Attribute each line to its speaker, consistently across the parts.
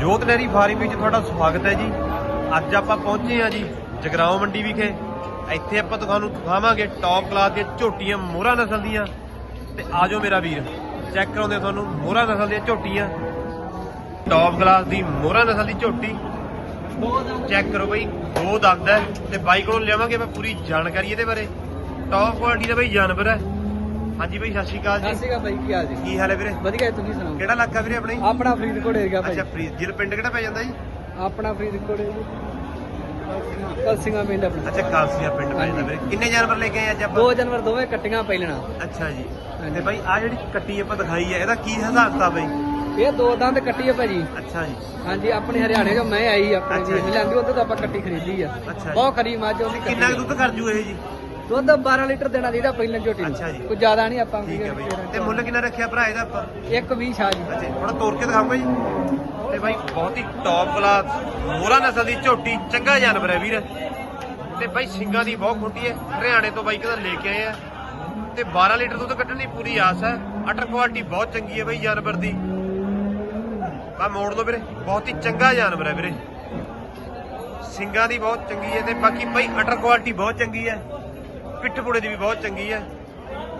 Speaker 1: ਜੋਤ ਨਹਿਰੀ ਫਾਰਮ ਵਿੱਚ ਤੁਹਾਡਾ ਸਵਾਗਤ ਹੈ ਜੀ। ਅੱਜ ਆਪਾਂ ਪਹੁੰਚੇ ਹਾਂ ਜੀ ਜਗਰਾਉਂ ਮੰਡੀ ਵਿਖੇ। ਇੱਥੇ ਆਪਾਂ ਤੁਹਾਨੂੰ ਦਿਖਾਵਾਂਗੇ ਟੌਪ ਕਲਾਸ ਦੀਆਂ ਝੋਟੀਆਂ ਮੋਹਰਾ ਨਸਲ ਦੀਆਂ। ਤੇ ਆਜੋ ਮੇਰਾ ਵੀਰ ਚੈੱਕ ਕਰਾਉਂਦੇ ਤੁਹਾਨੂੰ ਮੋਹਰਾ ਨਸਲ ਦੀਆਂ ਝੋਟੀਆਂ। ਟੌਪ ਕਲਾਸ ਦੀ ਮੋਹਰਾ ਨਸਲ ਦੀ ਝੋਟੀ। ਚੈੱਕ ਕਰੋ ਬਈ ਦੋ ਦੰਦ ਹੈ। ਤੇ ਬਾਈ ਕੋਲੋਂ ਲਿਆਵਾਂਗੇ ਮੈਂ ਪੂਰੀ ਜਾਣਕਾਰੀ ਇਹਦੇ ਬਾਰੇ। ਟੌਪ ਕੁਆਲਿਟੀ ਦਾ ਬਈ ਜਾਨਵਰ ਹੈ। ਹਾਂਜੀ ਬਈ ਸਤਿ ਸ਼੍ਰੀ ਅਕਾਲ
Speaker 2: ਸਤਿ
Speaker 1: ਜੀ
Speaker 2: ਸ਼੍ਰੀ ਅਕਾਲ ਭਾਈ ਕੀ ਹਾਲ ਜੀ?
Speaker 1: ਕੀ ਹਾਲ ਹੈ ਵੀਰੇ?
Speaker 2: ਵਧੀਆ ਤੁਸੀਂ ਸੁਣਾਓ?
Speaker 1: ਕਿਹੜਾ ਇਲਾਕਾ ਵੀਰੇ ਆਪਣਾ ਜੀ?
Speaker 2: ਆਪਣਾ ਫਰੀਦਕੋਟ ਏਰੀਆ ਭਾਈ
Speaker 1: ਅੱਛਾ ਫਰੀਦ ਜ਼ਿਲ੍ਹਾ ਪਿੰਡ ਕਿਹੜਾ ਪੈ ਜਾਂਦਾ ਜੀ?
Speaker 2: ਆਪਣਾ ਫਰੀਦਕੋਟ ਕਲਸਿੰਗਾ ਪਿੰਡ ਆਪਣਾ।
Speaker 1: ਅੱਛਾ ਕਾਲਸੀਆ ਪਿੰਡ ਪੈ ਜਾਂਦਾ ਵੀਰੇ। ਕਿੰਨੇ ਜਾਨਵਰ ਲੈ ਕੇ ਆਏ ਅੱਜ ਆਪਾਂ?
Speaker 2: ਦੋ ਜਾਨਵਰ ਦੋਵੇਂ ਕੱਟੀਆਂ ਪਹਿਲਣਾ
Speaker 1: ਅੱਛਾ ਜੀ।
Speaker 2: ਹਾਂਜੀ।
Speaker 1: ਤੇ ਬਾਈ ਆ ਜਿਹੜੀ ਕੱਟੀ ਆਪਾਂ ਦਿਖਾਈ ਹੈ ਇਹਦਾ ਕੀ ਹਿਸਾਬ ਕਿਤਾਬ ਬਈ
Speaker 2: ਇਹ ਦੋ ਦੰਦ ਕੱਟੀ ਆ ਭਾਜੀ।
Speaker 1: ਅੱਛਾ ਜੀ।
Speaker 2: ਹਾਂਜੀ ਆਪਣੇ ਹਰਿਆਣੇ ਤੋਂ ਮੈਂ ਆਈ ਆਪਣੇ
Speaker 1: ਅੱਛਾ
Speaker 2: ਜੀ।
Speaker 1: ਜੀ।
Speaker 2: ਲੈਂਦੀ ਤਾਂ ਆਪਾਂ ਕੱਟੀ ਖਰੀਦੀ ਆ।
Speaker 1: ਅੱਛਾ ਜੀ।
Speaker 2: ਬਹੁਤ ਖਰੀ ਮੱਝ ਉਹਦੀ
Speaker 1: ਕਿੰਨਾ ਕੁ
Speaker 2: ਆ।
Speaker 1: ਦੁੱਧ ਕਰ ਜੂ ਇਹ ਜੀ?
Speaker 2: ਦੁੱਧ 12 ਲੀਟਰ ਦੇਣਾ ਚਾਹੀਦਾ ਪਹਿਲਾਂ ਝੋਟੀ ਨੂੰ।
Speaker 1: ਅੱਛਾ ਜੀ।
Speaker 2: ਕੋਈ ਜ਼ਿਆਦਾ ਨਹੀਂ ਆਪਾਂ
Speaker 1: ਠੀਕ ਹੈ ਬਈ। ਤੇ ਮੁੱਲ ਕਿੰਨਾ ਰੱਖਿਆ ਭਰਾ ਇਹਦਾ ਆਪਾਂ?
Speaker 2: ਇੱਕ 20 ਛਾ ਜੀ।
Speaker 1: ਅੱਛਾ ਥੋੜਾ ਤੋੜ ਕੇ ਦਿਖਾਉਂਗਾ ਜੀ ਤੇ ਬਾਈ ਬਹੁਤ ਹੀ ਟੌਪ ਕਲਾਸ ਮੋਹਰਾ ਨਸਲ ਦੀ ਝੋਟੀ ਚੰਗਾ ਜਾਨਵਰ ਹੈ ਵੀਰ। ਤੇ ਬਾਈ ਸਿੰਗਾਂ ਦੀ ਬਹੁਤ ਖੁੱਟੀ ਹੈ। ਹਰਿਆਣੇ ਤੋਂ ਬਾਈ ਕਹਿੰਦਾ ਲੈ ਕੇ ਆਏ ਆ। ਤੇ 12 ਲੀਟਰ ਦੁੱਧ ਕੱਢਣ ਦੀ ਪੂਰੀ ਆਸ ਹੈ। ਅਟਰ ਕੁਆਲਿਟੀ ਬਹੁਤ ਚੰਗੀ ਹੈ ਬਾਈ ਜਾਨਵਰ ਦੀ। ਬਾ ਮੋੜ ਲਓ ਵੀਰੇ। ਬਹੁਤ ਹੀ ਚੰਗਾ ਜਾਨਵਰ ਹੈ ਵੀਰੇ। ਸਿੰਗਾਂ ਦੀ ਬਹੁਤ ਚੰਗੀ ਹੈ ਤੇ ਬਾਕੀ ਬਾਈ ਅਟਰ ਕੁਆਲਿਟੀ ਬਹੁਤ ਚੰਗੀ ਹੈ। ਪਿੱਠ ਪੁੜੇ ਦੀ ਵੀ ਬਹੁਤ ਚੰਗੀ ਹੈ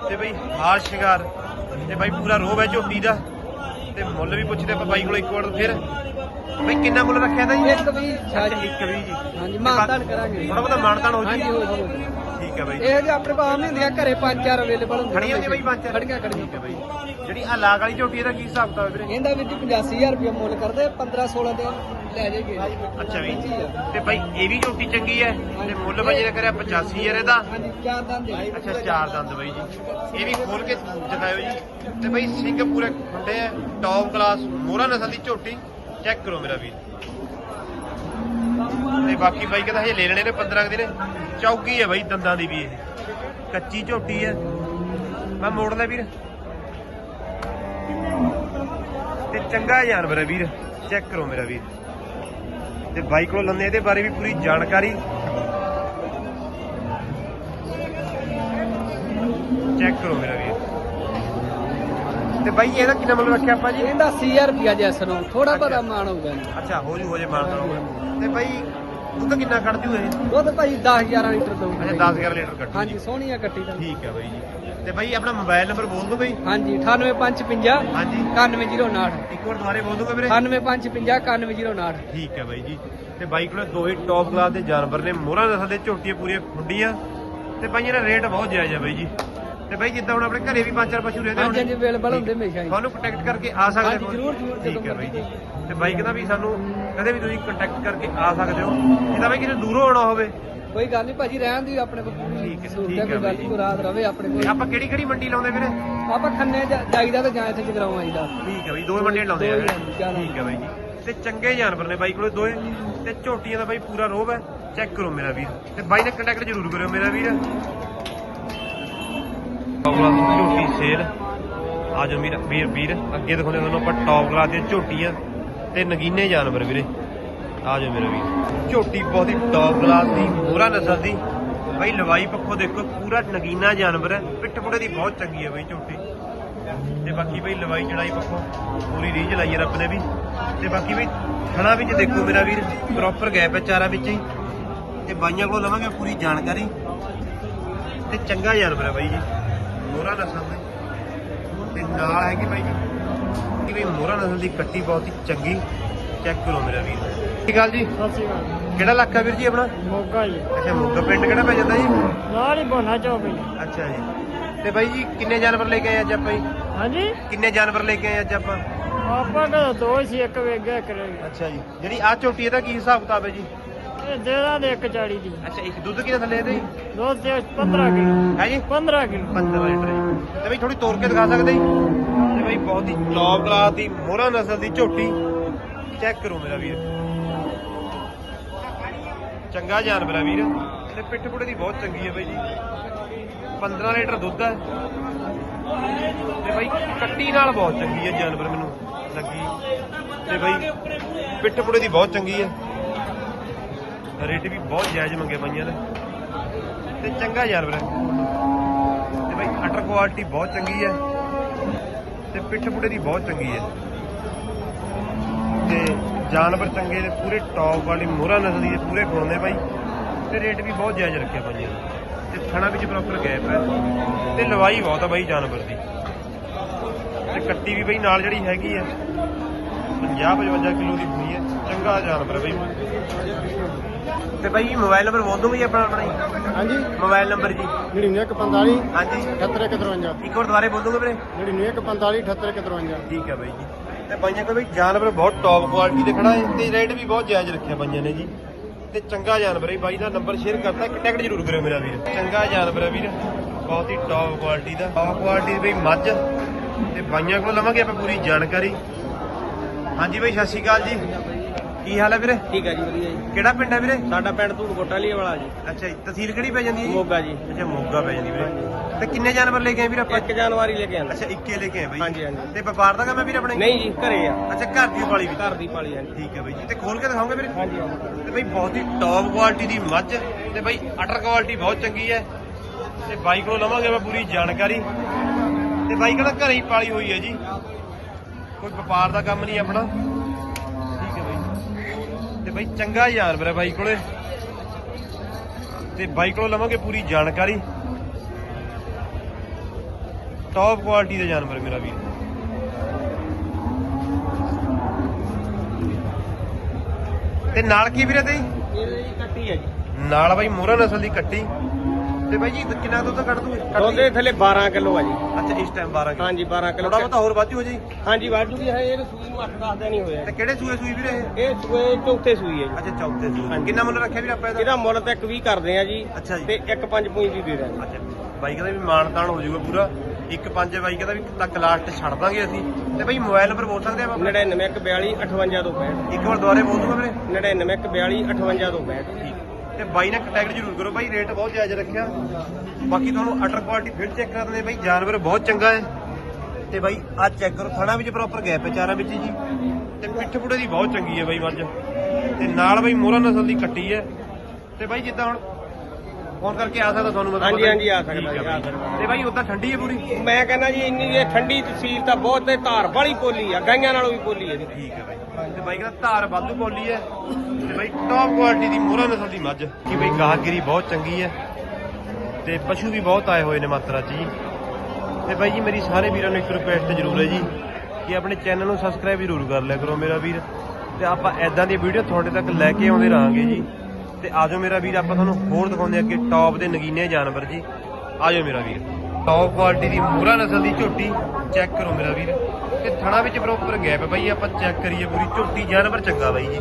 Speaker 1: ਤੇ ਬਈ ਹਾਰ ਸ਼ਿੰਗਾਰ। ਤੇ ਬਾਈ ਪੂਰਾ ਰੋਬ ਹੈ ਝੋਟੀ ਦਾ। ਤੇ ਮੁੱਲ ਵੀ ਪੁੱਛਦੇ ਆਪਾਂ ਬਾਈ ਕੋਲ ਇੱਕ ਵਾਰ ਫਿਰ। ਬਈ ਕਿੰਨਾ ਮੁੱਲ ਰੱਖਿਆ ਦਾ ਜੀ?
Speaker 2: ਇੱਕ 20 ਛਾ ਜੀ
Speaker 1: ਇੱਕ ਵੀ ਜੀ।
Speaker 2: ਹਾਂਜੀ ਮਾਨਤਾਨ ਕਰਾਂਗੇ
Speaker 1: ਥੋੜਾ ਬਹੁਤਾ ਮਾਨਤਾਨ ਹੋ ਜੀ। ਠੀਕ ਹੈ ਬਾਈ
Speaker 2: ਇਹ ਜੇ। ਆਪਣੇ ਕੋਲ ਆਮ ਨਹੀਂ ਹੁੰਦੀਆਂ ਘਰੇ ਪੰਜ ਚਾਰ ਅਵੇਲੇਬਲ ਹੁੰਦੀਆਂ
Speaker 1: ਖੜੀਆਂ ਹੁੰਦੀਆਂ ਬਾਈ ਪੰਜ ਚਾਰ?
Speaker 2: ਖੜੀਆਂ ਖੜੀਆਂ।
Speaker 1: ਠੀਕ ਹੈ ਬਾਈ। ਜਿਹੜੀ ਆ ਲਾਗ ਵਾਲੀ ਝੋਟੀ ਇਹਦਾ ਕੀ ਹਿਸਾਬ ਕਿਤਾਬ ਵੀਰੇ?
Speaker 2: ਇਹਦਾ ਵਿੱਚ 85000 ਰੁਪਏ ਮੁੱਲ ਕਰਦੇ 15 16 ਦੇ ਲੈ ਜਾਏਗੇ
Speaker 1: ਅੱਛਾ ਵੀ। ਤੇ ਬਾਈ ਇਹ ਵੀ ਝੋਟੀ ਚੰਗੀ ਹੈ? ਤੇ ਮੁੱਲ ਨੇ ਕਰਿਆ 85000 ਇਹਦਾ?
Speaker 2: ਹਾਂਜੀ ਚਾਰ ਦੰਦ
Speaker 1: ਅੱਛਾ ਚਾਰ ਦੰਦ ਬਾਈ ਜੀ। ਇਹ ਵੀ ਖੋਲ ਕੇ ਦਿਖਾਇਓ ਜੀ। ਤੇ ਬਾਈ ਸਿੰਘ ਪੂਰੇ ਖੁੱਡੇ ਆ ਟੌਪ ਕਲਾਸ ਮੋਹਰਾ ਨਸਲ ਦੀ ਝੋਟੀ। ਚੈੱਕ ਕਰੋ ਮੇਰਾ ਵੀਰ। ਤੇ ਬਾਕੀ ਬਾਈ ਕਹਿੰਦਾ ਹਜੇ ਲੈ ਲੈਣੇ ਨੇ 15 ਕੁ ਦਿਨ। ਚੌਕੀ ਹੈ ਬਾਈ ਦੰਦਾਂ ਦੀ ਵੀ ਇਹ। ਕੱਚੀ ਝੋਟੀ ਹੈ। ਮੈਂ ਮੋੜ ਲੈ ਵੀਰ। ਤੇ ਚੰਗਾ ਜਾਨਵਰ ਹੈ ਵੀਰ। ਚੈੱਕ ਕਰੋ ਮੇਰਾ ਵੀਰ। ਤੇ ਬਾਈ ਕੋਲ ਲੰਨੇ ਇਹਦੇ ਬਾਰੇ ਵੀ ਪੂਰੀ ਜਾਣਕਾਰੀ। ਚੈੱਕ ਕਰੋ ਮੇਰਾ ਵੀਰ। ਤੇ ਬਾਈ ਇਹਦਾ ਕਿੰਨਾ ਮੁੱਲ ਰੱਖਿਆ ਆਪਾਂ ਜੀ?
Speaker 2: ਇਹਦਾ 80000 ਰੁਪਿਆ ਜੈਸ ਨੂੰ। ਥੋੜਾ ਬਹੁਤਾ ਮਾਣ ਹੋਊਗਾ।
Speaker 1: ਅੱਛਾ ਹੋ ਜੂ ਹੋ ਜੇ ਮਾਰਦਾ ਹੋਊਗਾ। ਤੇ ਬਾਈ ਦੁੱਧ ਕਿੰਨਾ ਕੱਢ ਜੂ ਇਹ?
Speaker 2: ਦੁੱਧ ਭਾਈ 10 11 ਲੀਟਰ ਦਊਗਾ
Speaker 1: ਅੱਛਾ 10 11 ਲੀਟਰ ਕੱਢ
Speaker 2: ਹਾਂਜੀ ਕੱਟੀ ਦਾ
Speaker 1: ਠੀਕ ਹੈ ਬਾਈ ਜੀ। ਤੇ ਬਾਈ ਆਪਣਾ ਮੋਬਾਈਲ ਨੰਬਰ ਬੋਲ ਦਿਓ ਬਾਈ।
Speaker 2: ਹਾਂਜੀ 98550
Speaker 1: ਹਾਂਜੀ।
Speaker 2: 9109
Speaker 1: ਇੱਕ ਵਾਰ ਦੁਬਾਰੇ ਬੋਲ ਦੂੰਗਾ ਵੀਰੇ।
Speaker 2: 98550 9109
Speaker 1: ਠੀਕ ਹੈ ਬਾਈ ਜੀ। ਤੇ ਬਾਈ ਕੋਲੇ ਦੋ ਹੀ ਟੌਪ ਕਲਾਸ ਦੇ ਜਾਨਵਰ ਨੇ। ਮੋਹਰਾ ਦੇ ਝੋਟੀਆਂ ਪੂਰੀਆਂ ਖੁੱਡੀਆਂ। ਤੇ ਬਾਈ ਇਹਦਾ ਰੇਟ ਬਹੁਤ ਜਾਇਜ਼ ਹੈ ਬਾਈ ਜੀ। ਤੇ ਬਾਈ ਜਿੱਦਾਂ ਹੁਣ ਆਪਣੇ ਘਰੇ ਵੀ ਪੰਜ ਚਾਰ ਪਸ਼ੂ ਰਹਿੰਦੇ
Speaker 2: ਹਾਂਜੀ ਹਾਂਜੀ ਅਵੇਲੇਬਲ ਹੁੰਦੇ ਹਮੇਸ਼ਾ ਹੀ।
Speaker 1: ਤੁਹਾਨੂੰ ਕੰਟੈਕਟ ਕਰਕੇ ਆ ਸਕਦੇ
Speaker 2: ਹਾਂਜੀ,
Speaker 1: ਹੋ।
Speaker 2: ਜ਼ਰੂਰ, ਜ਼ਰੂਰ, ਜਦੋਂ
Speaker 1: ਠੀਕ ਹੈ ਬਾਈ ਜੀ।
Speaker 2: ਮਰਜ਼ੀ।
Speaker 1: ਤੇ ਬਾਈ ਕਹਿੰਦਾ ਵੀ ਸਾਨੂੰ ਕਦੇ ਵੀ ਤੁਸੀਂ ਕੰਟੈਕਟ ਕਰਕੇ ਆ ਸਕਦੇ ਹੋ। ਜਿੱਦਾਂ ਬਾਈ ਕਿਤੇ ਦੂਰੋਂ ਆਉਣਾ ਹੋਵੇ।
Speaker 2: ਕੋਈ ਗੱਲ ਨਹੀਂ ਭਾਜੀ ਰਹਿਣ ਦੀ ਆਪਣੇ ਕੋਲ ਪੂਰੀ
Speaker 1: ਠੀਕ ਹੈ,
Speaker 2: ਸਹੂਲਤ
Speaker 1: ਠੀਕ
Speaker 2: ਹੈ
Speaker 1: ਹੈ
Speaker 2: ਕੋਈ ਗੱਲ ਨਹੀਂ ਕੋਈ ਰਾਤ ਰਵੇ ਆਪਣੇ
Speaker 1: ਤੇ
Speaker 2: ਕੋਲ
Speaker 1: ਆਪਾਂ ਕਿਹੜੀ ਕਿਹੜੀ ਮੰਡੀ ਲਾਉਂਦੇ ਵੀਰੇ?
Speaker 2: ਆਪਾਂ ਖੰਨੇ ਜਾ- ਜਾਈਦਾ ਤੇ ਜਾਂ ਇੱਥੇ ਜਗਰਾਉਂ ਆਈਦਾ।
Speaker 1: ਠੀਕ ਹੈ ਬਾਈ ਦੋਵੇਂ ਮੰਡੀਆਂ ਲਾਉਂਦੇ ਆ।
Speaker 2: ਹੀ ਲਾਉਂਦੇ।
Speaker 1: ਠੀਕ ਹੈ ਬਾਈ। ਜੀ ਤੇ ਚੰਗੇ ਜਾਨਵਰ ਨੇ ਬਾਈ ਕੋਲੇ ਦੋਏ। ਤੇ ਝੋਟੀਆਂ ਦਾ ਬਾਈ ਪੂਰਾ ਰੋਬ ਹੈ। ਚੈੱਕ ਕਰੋ ਮੇਰਾ ਵੀਰ। ਤੇ ਬਾਈ ਨੇ ਕੰਟੈਕਟ ਜ਼ਰੂਰ ਕਰਿਓ ਮੇਰਾ ਵੀਰ। ਦੀ ਝੋਟੀ ਸੇਲ ਆਜੋ ਮੇਰਾ ਵੀਰ ਵੀਰ ਅੱਗੇ ਦਿਖਾਉਂਦੇ ਤੁਹਾਨੂੰ ਆਪਾਂ ਟੌਪ ਕਲਾਸ ਦੀਆਂ ਝੋਟੀਆਂ। ਤੇ ਨਗੀਨੇ ਜਾਨਵਰ ਵੀਰੇ। ਆ ਜਾਓ ਮੇਰਾ ਵੀਰ। ਝੋਟੀ ਬਹੁਤ ਹੀ ਟੌਪ ਕਲਾਸ ਦੀ, ਮੋਹਰਾ ਨਸਲ ਦੀ। ਬਾਈ ਲਵਾਈ ਪੱਖੋਂ ਦੇਖੋ, ਪੂਰਾ ਨਗੀਨਾ ਜਾਨਵਰ ਹੈ। ਪਿੱਠ ਪੁੜੇ ਦੀ ਬਹੁਤ ਚੰਗੀ ਹੈ ਬਾਈ ਝੋਟੀ। ਤੇ ਬਾਕੀ ਬਈ ਲਵਾਈ ਚੜਾਈ ਪੱਖੋਂ ਪੂਰੀ ਰੀਝ ਲਾਈ ਹੈ ਰੱਬ ਨੇ ਵੀ। ਤੇ ਬਾਕੀ ਬਈ ਥਣਾ ਵਿੱਚ ਦੇਖੋ ਮੇਰਾ ਵੀਰ ਪ੍ਰੋਪਰ ਗੈਪ ਹੈ ਚਾਰਾ ਵਿੱਚ ਹੀ। ਤੇ ਬਾਈਆਂ ਕੋਲੋਂ ਲਵਾਂਗੇ ਪੂਰੀ ਜਾਣਕਾਰੀ। ਤੇ ਚੰਗਾ ਜਾਨਵਰ ਹੈ ਬਾਈ ਜੀ। ਮੋਹਰਾ ਨਸਲ ਦੇ। ਤੇ ਨਾਲ ਹੈਗੀ ਬਾਈ ਜੀ ਕਿ ਬਈ ਮੋਹਰਾ ਨਸਲ ਦੀ ਕੱਟੀ ਬਹੁਤ ਹੀ ਚੰਗੀ ਚੈੱਕ ਕਰੋ ਮੇਰਾ ਵੀਰ। ਕੀ ਗੱਲ ਜੀ?
Speaker 2: ਸਤਿ ਸ਼੍ਰੀ ਅਕਾਲ
Speaker 1: ਕਿਹੜਾ ਇਲਾਕਾ ਵੀਰ ਜੀ ਆਪਣਾ?
Speaker 2: ਮੋਗਾ ਜੀ।
Speaker 1: ਅੱਛਾ ਮੁੱਗਾ ਪਿੰਡ ਕਿਹੜਾ ਪੈ ਜਾਂਦਾ ਜੀ?
Speaker 2: ਨਾਲ ਹੀ ਬੋਨਾ ਚੌਕ ਜੀ।
Speaker 1: ਅੱਛਾ ਜੀ। ਤੇ ਬਾਈ ਜੀ ਕਿੰਨੇ ਜਾਨਵਰ ਲੈ ਕੇ ਆਏ ਅੱਜ ਆਪਾਂ ਜੀ?
Speaker 2: ਹਾਂਜੀ?
Speaker 1: ਕਿੰਨੇ ਜਾਨਵਰ ਲੈ ਕੇ ਆਏ ਅੱਜ ਆਪਾਂ?
Speaker 2: ਆਪਾਂ ਕਾ ਦੋ ਸੀ ਇੱਕ ਵੇਗਿਆ ਕਰੇਗਾ
Speaker 1: ਅੱਛਾ ਜੀ। ਜਿਹੜੀ ਆ ਝੋਟੀ ਇਹਦਾ ਕੀ ਹਿਸਾਬ ਕਿਤਾਬ ਹੈ ਜੀ?
Speaker 2: ਇਹ ਦੇ ਇੱਕ ਚਾੜੀ ਦੀ।
Speaker 1: ਅੱਛਾ ਇੱਕ ਦੁੱਧ ਕਿੰਨਾ ਥੱਲੇ ਇਹਦੇ?
Speaker 2: ਦੁੱਧ ਤੇ 15 ਕਿਲੋ।
Speaker 1: ਹੈ ਜੀ?
Speaker 2: 15 ਕਿਲੋ।
Speaker 1: 15 ਲੀਟਰ ਜੀ। ਤੇ ਬਈ ਥੋੜੀ ਤੋੜ ਕੇ ਦਿਖਾ ਸਕਦੇ ਜੀ? ਬਈ, ਬਹੁਤ ਹੀ ਟੌਪ ਕਲਾਸ ਦੀ, ਮੋਹਰਾ ਨਸਲ ਦੀ ਝੋਟੀ। ਚੈੱਕ ਕਰੋ ਮੇਰਾ ਵੀਰ। ਚੰਗਾ ਜਾਨਵਰ ਹੈ ਵੀਰ। ਤੇ ਪਿੱਠ ਪੁੜੇ ਦੀ ਬਹੁਤ ਚੰਗੀ ਹੈ ਬਾਈ ਜੀ। 15 ਲੀਟਰ ਦੁੱਧ ਹੈ ਤੇ ਬਾਈ, ਕੱਟੀ ਨਾਲ ਬਹੁਤ ਚੰਗੀ ਹੈ ਜਾਨਵਰ ਮੈਨੂੰ ਲੱਗੀ। ਤੇ ਬਾਈ, ਪਿੱਠ ਪੁੜੇ ਦੀ ਬਹੁਤ ਚੰਗੀ ਹੈ ਰੇਟ ਵੀ ਬਹੁਤ ਜਾਇਜ਼ ਮੰਗੇ ਪਈਆਂ ਨੇ। ਤੇ ਚੰਗਾ ਜਾਨਵਰ ਹੈ ਤੇ ਬਾਈ, ਅਟਰ ਕੁਆਲਿਟੀ ਬਹੁਤ ਚੰਗੀ ਹੈ ਤੇ ਪਿੱਠ ਪੁੜੇ ਦੀ ਬਹੁਤ ਚੰਗੀ ਹੈ। ਤੇ ਜਾਨਵਰ ਚੰਗੇ ਨੇ, ਪੂਰੇ ਟੌਪ ਵਾਲੀ ਮੋਹਰਾ ਨਸਲ ਦੀ ਦੇ ਪੂਰੇ ਗੁਣ ਨੇ ਬਾਈ। ਤੇ ਰੇਟ ਵੀ ਬਹੁਤ ਜਾਇਜ਼ ਰੱਖਿਆ ਬਾਈਆਂ ਨੇ ਤੇ ਥਣਾ ਵਿੱਚ ਪ੍ਰੋਪਰ ਗੈਪ ਹੈ। ਤੇ ਲਵਾਈ ਬਹੁਤ ਆ ਬਾਈ ਜਾਨਵਰ ਦੀ। ਤੇ ਕੱਟੀ ਵੀ ਬਾਈ ਨਾਲ ਜਿਹੜੀ ਹੈਗੀ ਹੈ। 50 55 ਕਿਲੋ ਦੀ ਹੋਈ ਹੈ। ਚੰਗਾ ਜਾਨਵਰ ਹੈ ਤੇ ਬਾਈ ਮੋਬਾਈਲ ਨੰਬਰ ਬੋਲ ਦੂੰਗੇ ਜੀ ਆਪਣਾ ਆਪਣਾ ਜੀ?
Speaker 2: ਹਾਂਜੀ।
Speaker 1: ਮੋਬਾਈਲ ਨੰਬਰ ਜੀ।
Speaker 2: 9945
Speaker 1: ਹਾਂਜੀ।
Speaker 2: 7853
Speaker 1: ਇੱਕ ਵਾਰ ਦੁਬਾਰੇ ਬੋਲ ਦੂੰਗੇ ਵੀਰੇ?
Speaker 2: 9945 7853
Speaker 1: ਠੀਕ ਹੈ ਬਾਈ ਜੀ। ਤੇ ਬਾਈਆਂ ਕੋਲ ਜਾਨਵਰ ਬਹੁਤ ਟੌਪ ਕੁਆਲਿਟੀ ਦੇ ਖੜਾ ਹੈ ਤੇ ਰੇਟ ਵੀ ਬਹੁਤ ਜਾਇਜ਼ ਰੱਖਿਆ ਬਾਈਆਂ ਨੇ ਜੀ। ਤੇ ਚੰਗਾ ਜਾਨਵਰ ਹੈ ਬਾਈ ਦਾ ਨੰਬਰ ਸ਼ੇਅਰ ਕਰਤਾ ਇੱਕ ਟੈਕਟ ਜ਼ਰੂਰ ਕਰਿਓ ਮੇਰਾ ਵੀਰ। ਚੰਗਾ ਜਾਨਵਰ ਹੈ ਵੀਰ। ਬਹੁਤ ਹੀ ਟੌਪ ਕੁਆਲਿਟੀ ਦਾ। ਟੌਪ ਕੁਆਲਿਟੀ ਦੀ ਬਈ ਮੱਝ। ਤੇ ਬਾਈਆਂ ਕੋਲ ਲਵਾਂਗੇ ਆਪਾਂ ਪੂਰੀ ਜਾਣਕਾਰੀ। ਹਾਂਜੀ ਬਾਈ ਸਤਿ ਸ਼੍ਰੀ ਅਕਾਲ ਜੀ। ਕੀ ਹਾਲ ਹੈ ਵੀਰੇ?
Speaker 2: ਠੀਕ ਹੈ ਜੀ ਵਧੀਆ ਜੀ।
Speaker 1: ਕਿਹੜਾ ਪਿੰਡ ਹੈ ਵੀਰੇ?
Speaker 2: ਸਾਡਾ ਪਿੰਡ ਧੂੜਕੋਟਾ ਲਈ ਵਾਲਾ ਜੀ।
Speaker 1: ਅੱਛਾ ਜੀ ਤਹਿਸੀਲ ਕਿਹੜੀ ਪੈ ਜਾਂਦੀ ਹੈ ਜੀ?
Speaker 2: ਮੋਗਾ ਜੀ।
Speaker 1: ਅੱਛਾ ਮੋਗਾ ਪੈ ਜਾਂਦੀ ਵੀਰੇ। ਤੇ ਕਿੰਨੇ ਜਾਨਵਰ ਲੈ ਕੇ ਆਏ ਵੀਰ ਆਪਾਂ?
Speaker 2: 1 ਜਨਵਰੀ ਲੈ ਕੇ ਆਂਦਾ
Speaker 1: ਅੱਛਾ ਇੱਕੇ ਲੈ ਕੇ ਆਏ ਬਾਈ।
Speaker 2: ਹਾਂਜੀ, ਹਾਂਜੀ।
Speaker 1: ਤੇ ਵਪਾਰ ਦਾ ਕੰਮ ਹੈ ਵੀਰ ਆਪਣੇ?
Speaker 2: ਨਹੀਂ ਜੀ ਘਰੇ ਆ।
Speaker 1: ਅੱਛਾ ਘਰ ਦੀ ਵਾਲੀ ਵੀ
Speaker 2: ਘਰ ਦੀ ਪਾਲੀ ਆ ਜੀ
Speaker 1: ਠੀਕ ਹੈ ਬਾਈ ਜੀ। ਤੇ ਖੋਲ ਕੇ ਦਿਖਾਓਗੇ ਵੀਰੇ?
Speaker 2: ਹਾਂਜੀ ਹਾਂਜੀ।
Speaker 1: ਤੇ ਬਾਈ ਬਹੁਤ ਹੀ ਟੌਪ ਕੁਆਲਿਟੀ ਦੀ ਮੱਝ ਤੇ ਬਾਈ ਅਟਰ ਕੁਆਲਿਟੀ ਬਹੁਤ ਚੰਗੀ ਹੈ। ਤੇ ਬਾਈ ਕੋਲੋਂ ਲਵਾਂਗੇ ਆਪਾਂ ਪੂਰੀ ਜਾਣਕਾਰੀ। ਤੇ ਬਾਈ ਕਹਿੰਦਾ ਘਰੇ ਹੀ ਪਾਲੀ ਹੋਈ ਹੈ ਜੀ? ਕੋਈ ਵਪਾਰ ਦਾ ਕੰਮ ਨਹੀਂ ਆਪਣਾ। ਬਾਈ ਚੰਗਾ ਜਾਨਵਰ ਹੈ ਬਾਈ ਕੋਲੇ। ਤੇ ਬਾਈ ਕੋਲੋਂ ਲਵਾਂਗੇ ਪੂਰੀ ਜਾਣਕਾਰੀ। ਟੌਪ ਕੁਆਲਿਟੀ ਦੇ ਜਾਨਵਰ ਮੇਰਾ ਵੀਰ। ਤੇ ਨਾਲ ਕੀ ਵੀਰੇ ਤੇ
Speaker 2: ਕੱਟੀ ਹੈ ਜੀ।
Speaker 1: ਨਾਲ ਬਾਈ ਮੋਹਰਾ ਨਸਲ ਦੀ ਕੱਟੀ। ਤੇ ਬਾਈ ਜੀ ਕਿੰਨਾ ਦੁੱਧ ਕੱਢ ਦੂਗੇ
Speaker 2: ਉਹਦੇ ਥੱਲੇ 12 ਕਿਲੋ ਆ ਜੀ।
Speaker 1: ਅੱਛਾ ਇਸ ਟਾਈਮ 12 ਕਿਲੋ।
Speaker 2: ਹਾਂਜੀ 12 ਕਿਲੋ
Speaker 1: ਥੋੜਾ ਬਹੁਤਾ ਹੋਰ ਵਾਧੂ ਹੋ ਜਾਈ।
Speaker 2: ਹਾਂਜੀ ਵਾਜੂ ਵੀ ਹੈ ਇਹ ਸੂਈ ਨੂੰ 8-10 ਦਿਨ ਹੀ ਹੋਏ ਆ
Speaker 1: ਤੇ ਕਿਹੜੇ ਸੂਏ ਸੂਈ ਵੀਰੇ ਇਹ?
Speaker 2: ਇਹ ਸੂਏ ਚੌਥੇ ਸੂਈ ਹੈ ਜੀ।
Speaker 1: ਅੱਛਾ ਚੌਥੇ
Speaker 2: ਹਾਂਜੀ।
Speaker 1: ਕਿੰਨਾ ਮੁੱਲ ਰੱਖਿਆ ਵੀਰ ਆਪਾਂ ਇਹਦਾ?
Speaker 2: ਇਹਦਾ ਮੁੱਲ ਤਾਂ ਇੱਕ 20 ਕਰਦੇ ਆ ਜੀ।
Speaker 1: ਅੱਛਾ ਜੀ।
Speaker 2: ਤੇ ਇੱਕ 5 ਪੂੰਜ ਦੀ ਦੇ ਦਾਂਗੇ।
Speaker 1: ਅੱਛਾ ਬਾਈ ਕਹਿੰਦਾ ਵੀ ਮਾਨਤਾਨ ਹੋ ਜਾਊਗਾ ਪੂਰਾ। ਇੱਕ ਪੰਜ ਬਾਈ ਕਹਿੰਦਾ ਵੀ ਤੱਕ ਲਾਸਟ ਛੱਡ ਦਾਂਗੇ ਅਸੀਂ। ਤੇ ਬਾਈ ਮੋਬਾਈਲ ਨੰਬਰ ਬੋਲ ਸਕਦੇ ਆਪਾਂ?
Speaker 2: 9942 58 ਤੋਂ 65
Speaker 1: ਇੱਕ ਵਾਰ ਦੁਬਾਰੇ ਬੋਲ ਦੂੰਗਾ ਵੀਰੇ।
Speaker 2: 9942 58 ਤੋਂ 65
Speaker 1: ਠੀਕ। ਤੇ ਬਾਈ ਨਾਲ ਕੰਟੈਕਟ ਜ਼ਰੂਰ ਕਰੋ ਬਾਈ ਰੇਟ ਬਹੁਤ ਜਾਇਜ਼ ਰੱਖਿਆ। ਬਾਕੀ ਤੁਹਾਨੂੰ ਅਟਰ ਕੁਆਲਿਟੀ ਫਿਰ ਚੈੱਕ ਕਰ ਦਿੰਦੇ ਬਾਈ, ਜਾਨਵਰ ਬਹੁਤ ਚੰਗਾ ਹੈ। ਤੇ ਬਾਈ ਆ ਚੈੱਕ ਕਰੋ, ਥਣਾ ਵਿੱਚ ਪ੍ਰੋਪਰ ਗੈਪ ਹੈ, ਚਾਰਾਂ ਵਿੱਚ ਜੀ। ਤੇ ਪਿੱਠ ਪੁੜੇ ਦੀ ਬਹੁਤ ਚੰਗੀ ਹੈ ਬਾਈ ਮੱਝ ਤੇ ਨਾਲ ਬਾਈ, ਮੋਹਰਾ ਨਸਲ ਦੀ ਕੱਟੀ ਹੈ। ਤੇ ਬਾਈ, ਜਿੱਦਾਂ ਹੁਣ ਫੋਨ ਕਰਕੇ ਆ ਸਕਦਾ ਤੁਹਾਨੂੰ ਮਤਲਬ
Speaker 2: ਹਾਂਜੀ, ਹਾਂਜੀ, ਆ ਸਕਦਾ ਜੀ, ਆ। ਸਕਦਾ।
Speaker 1: ਤੇ ਬਾਈ ਉਦਾਂ ਠੰਡੀ ਹੈ ਪੂਰੀ?
Speaker 2: ਮੈਂ ਕਹਿੰਦਾ ਜੀ ਇੰਨੀ ਇਹ ਠੰਡੀ ਤਸੀਲ ਤਾਂ ਬਹੁਤ ਤੇ ਧਾਰ ਵਾਲੀ ਪੋਲੀ ਆ ਗਾਈਆਂ ਨਾਲੋਂ ਵੀ ਪੋਲੀ ਹੈ ਜੀ।
Speaker 1: ਠੀਕ ਹੈ ਬਾਈ। ਤੇ ਬਾਈ ਕਹਿੰਦਾ ਧਾਰ ਵਾਧੂ ਬੋਲੀ ਹੈ। ਤੇ ਬਾਈ ਟੌਪ ਕੁਆਲਿਟੀ ਦੀ ਮੋਹਰਾ ਨਸਲ ਦੀ ਮੱਝ। ਕਿ ਬਾਈ ਗਾਹਗਿਰੀ ਬਹੁਤ ਚੰਗੀ ਹੈ। ਤੇ ਪਸ਼ੂ ਵੀ ਬਹੁਤ ਆਏ ਹੋਏ ਨੇ ਮਾਤਰਾ 'ਚ ਜੀ। ਤੇ ਬਾਈ ਜੀ ਮੇਰੀ ਸਾਰੇ ਵੀਰਾਂ ਨੂੰ ਇੱਕ ਰਿਕੁਐਸਟ ਜ਼ਰੂਰ ਹੈ ਜੀ ਕਿ ਆਪਣੇ ਚੈਨਲ ਨੂੰ ਸਬਸਕ੍ਰਾਈਬ ਜ਼ਰੂਰ ਕਰ ਲਿਆ ਕਰੋ ਮੇਰਾ ਵੀਰ। ਤੇ ਆਪਾਂ ਐਦਾਂ ਦੀ ਵੀਡੀਓ ਤੁਹਾਡੇ ਤੱਕ ਲੈ ਕੇ ਆਉਂਦੇ ਰਹਾਂਗੇ ਜੀ। ਤੇ ਆਜੋ ਮੇਰਾ ਵੀਰ, ਆਪਾਂ ਤੁਹਾਨੂੰ ਹੋਰ ਦਿਖਾਉਂਦੇ ਅੱਗੇ ਟੌਪ ਦੇ ਨਗੀਨੇ ਜਾਨਵਰ ਜੀ। ਆਜੋ ਮੇਰਾ ਵੀਰ। ਟੌਪ ਕੁਆਲਿਟੀ ਦੀ ਮੂਰਾ ਨਸਲ ਦੀ ਝੋਟੀ ਚੈੱਕ ਕਰੋ ਮੇਰਾ ਵੀਰ। ਤੇ ਥਣਾ ਵਿੱਚ ਪ੍ਰੋਪਰ ਗੈਪ ਹੈ ਬਾਈ, ਆਪਾਂ ਚੈੱਕ ਕਰੀਏ ਪੂਰੀ। ਝੋਟੀ ਜਾਨਵਰ ਚੰਗਾ ਬਾਈ ਜੀ।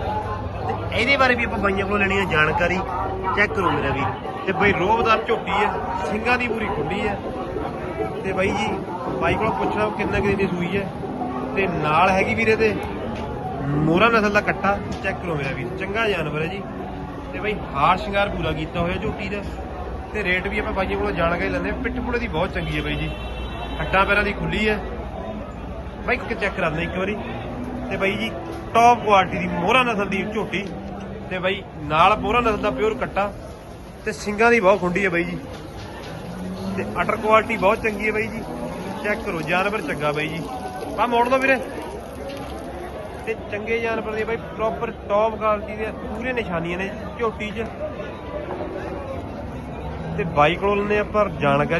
Speaker 1: ਤੇ ਇਹਦੇ ਬਾਰੇ ਵੀ ਆਪਾਂ ਬਾਈਆਂ ਕੋਲੋਂ ਲੈਣੀ ਹੈ ਜਾਣਕਾਰੀ। ਚੈੱਕ ਕਰੋ ਮੇਰਾ ਵੀਰ। ਤੇ ਬਾਈ, ਰੋਬਦਾਰ ਝੋਟੀ ਹੈ। ਸਿੰਘਾਂ ਦੀ ਪੂਰੀ ਖੁੱਲੀ ਹੈ। ਤੇ ਬਾਈ ਜੀ, ਬਾਈ ਕੋਲੋਂ ਪੁੱਛਣਾ ਕਿੰਨਾ ਕਿੰਨੀ ਦੀ ਸੂਈ ਹੈ। ਤੇ ਨਾਲ ਹੈਗੀ ਵੀਰੇ ਤੇ ਮੋਰਾ ਨਸਲ ਦਾ ਕੱਟਾ। ਚੈੱਕ ਕਰੋ ਮੇਰਾ ਵੀਰ। ਚੰਗਾ ਜਾਨਵਰ ਹੈ ਜੀ। ਤੇ ਬਈ ਹਾਰ ਸ਼ਿੰਗਾਰ ਪੂਰਾ ਕੀਤਾ ਹੋਇਆ ਝੋਟੀ ਦਾ। ਤੇ ਰੇਟ ਵੀ ਆਪਾਂ ਬਾਈਆਂ ਕੋਲੋਂ ਜਾਣ ਕੇ ਲੈਂਦੇ ਹਾਂ। ਪਿੱਠ ਪੁੜੇ ਦੀ ਬਹੁਤ ਚੰਗੀ ਹੈ ਬਾਈ ਜੀ। ਹੱਡਾਂ ਪੈਰਾਂ ਦੀ ਖੁੱਲੀ ਹੈ। ਬਾਈ ਇੱਕ ਚੈੱਕ ਕਰਾ ਦਿੰਦੇ ਇੱਕ ਵਾਰੀ। ਤੇ ਬਾਈ ਜੀ ਟੌਪ ਕੁਆਲਿਟੀ ਦੀ ਮੋਹਰਾ ਨਸਲ ਦੀ ਝੋਟੀ। ਤੇ ਬਾਈ ਨਾਲ ਮੋਹਰਾ ਨਸਲ ਦਾ ਪਿਓਰ ਕੱਟਾ। ਤੇ ਸਿੰਗਾਂ ਦੀ ਬਹੁਤ ਖੁੰਡੀ ਹੈ ਬਾਈ ਜੀ। ਤੇ ਅਟਰ ਕੁਆਲਿਟੀ ਬਹੁਤ ਚੰਗੀ ਹੈ ਬਾਈ ਜੀ। ਚੈੱਕ ਕਰੋ, ਜਾਨਵਰ ਚੰਗਾ ਬਾਈ ਜੀ। ਆ ਮੋੜ ਦੋ ਵੀਰੇ। ਤੇ ਚੰਗੇ ਜਾਨਵਰ ਦੀ ਬਾਈ ਪ੍ਰੋਪਰ ਟੌਪ ਕੁਆਲਿਟੀ ਦੇ ਪੂਰੇ ਨਿਸ਼ਾਨੀਆਂ ਨੇ ਝੋਟੀ 'ਚ। ਤੇ ਬਾਈ ਕੋਲੋਂ ਲੈਂਦੇ ਆਪਾਂ ਜਾਣਕਾਰੀ